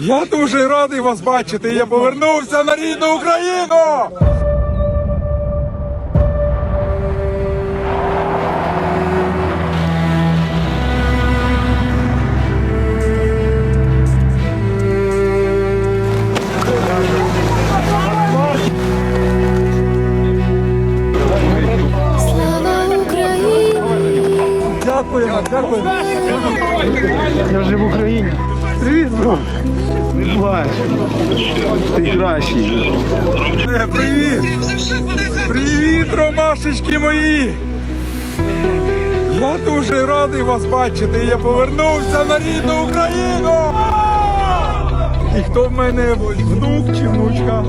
Я дуже радий вас бачити. Я повернувся на рідну Україну. Дякуємо, дякуємо. Я вже в Україні. Привіт, бро. Ти кращий. Е, Привіт! Привіт, ромашечки мої! Я дуже радий вас бачити. Я повернувся на рідну Україну. І хто в мене внук чи внучка?